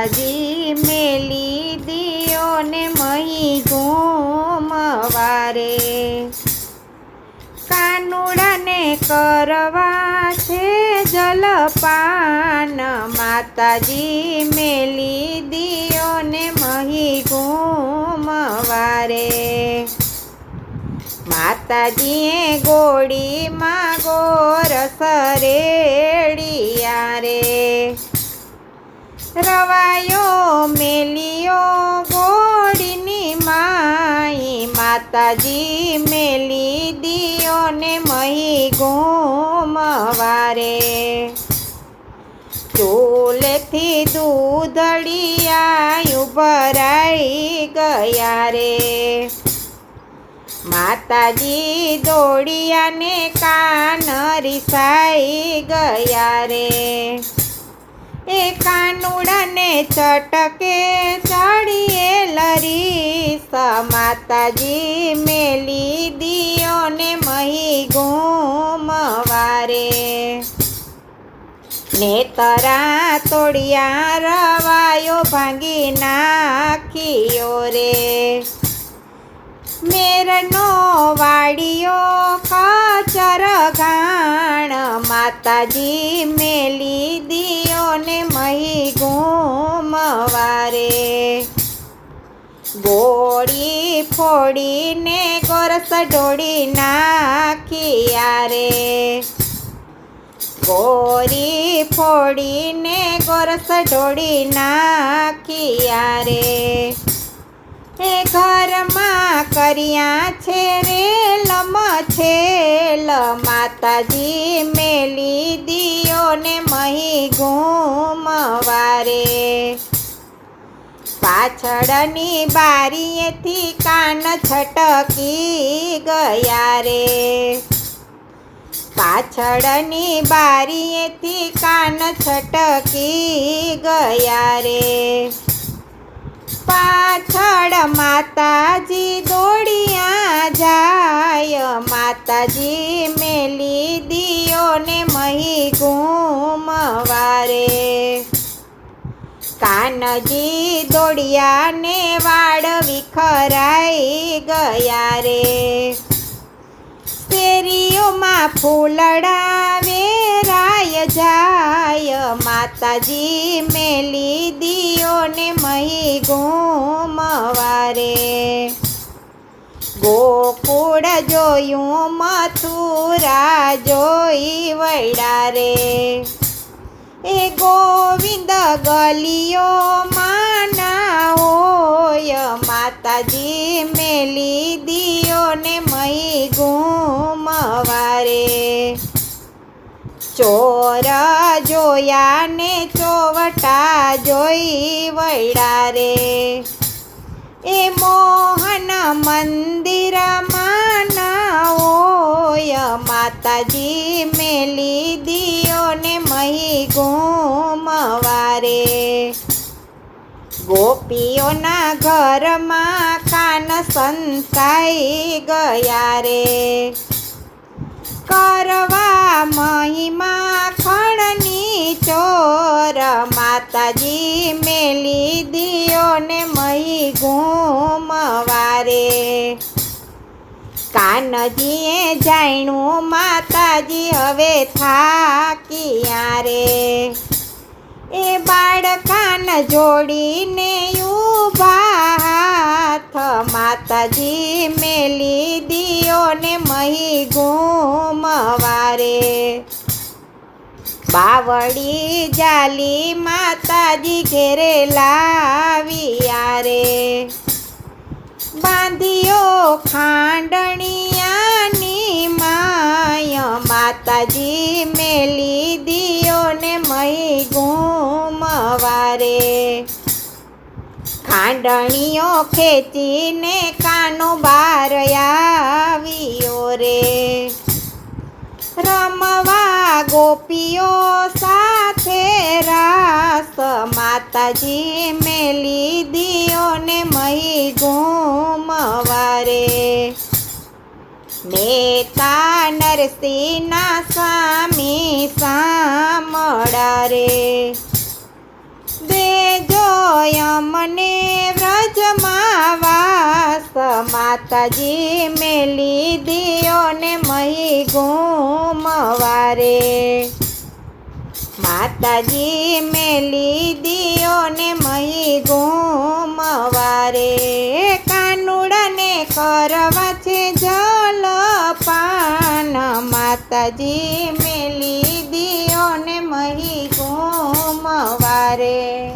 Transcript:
માતાજી મેલી દિયો ને મહી ઘૂમવારે. કાનુડાને કરવા છે જલપાન. માતાજી મેલી દિયો ને મહી ઘૂમવારે. માતાજીએ ગોળીમાં ગોર સરેડિયા રે રવાયો મેલિયો ગોળીની માઈ, માતાજી મેલી દિયો ને મહી ઘૂમવારે. ચોલેથી દૂધડિયા ભરાઈ ગયા રે માતાજી દોડિયાને કાન રિસાઈ ગયા રે એ કાનુડાને ચટકે ચડીએ લરીસ માતાજી મેલી દિયો ને મહી ઘૂમવારે. નેતરા તોડિયા રવાયો ભાંગી નાખ્યો રે. મેરનો વાડિયો માતાજી મેલી દિયો ને મહી ઘૂમવારે ગોળી ફોડીને ગોરસ ઢોળી નાખ્યા રે ગોરી ફોડીને ગોરસ ઢોળી નાખ્યા રે એ ઘરમાં કર્યા છે રે લમ છેલ. માતાજી મેલી દિયો ને મહી ઘૂમવારે. પાછળની બારીએથી કાન છટકી ગયા રે પાછળની બારીએથી કાન છટકી ગયા રે પાછળ માતાજી દોડિયા જાય. માતાજી મેલી દિયો ને મહી ઘૂમવારે. કાનજી દોડિયા ને વાળ વિખરાઈ ગયા રે શેરીઓમાં ફૂલડા વેરાય જાય માતાજી મેલી દિયો ને મહી ઘૂમવારે. ગોકુળ જોયું મથુરા જોઈ વૈડા રે એ ગોવિંદ ગલિયો માના હોય, માતાજી મેલી દિયો ચોર જોયા ને ચોવટા જોઈ વૈડા રે. એ મોહન મંદિરમાં માના માતાજી મેલી દિયો મહી ગુમવારે ગોપીઓના ઘરમાં કાન સંતાઈ ગયા રે. કરવા માતાજી મેલી દિયો ને મહી ઘૂમવારે. કાનજીએ જાણ્યું, માતાજી હવે થાકિયા રે એ બાળકાન જોડીને ઊભા માતાજી મેલી દિયો ને મહી ઘૂમવારે બાવડી જાલી માતાજી ઘેરે લાવ્યા રે બાંધ્યો ખાંડણિયાની માય, માતાજી મેલી દિયો ને મહી ઘૂમવારે. ખાંડણીઓ ખેંચીને કાનો બાર આવ્યો રે. રમવા ગોપીઓ સાથે રાસ માતાજી મેલી દિયો ને મહી ઘૂમવારે. નેતા નરસિંહના સ્વામી સામળા રે દેજો યમને વ્રજમાં માતાજી મેલી દિયો ને મહી ઘૂમવારે. માતાજી મેલી દિયો ને મહી ઘૂમવારે. કાનુડાને કરવા છે જલ પાન. માતાજી મેલી દિયો ને મહી ગુમવારે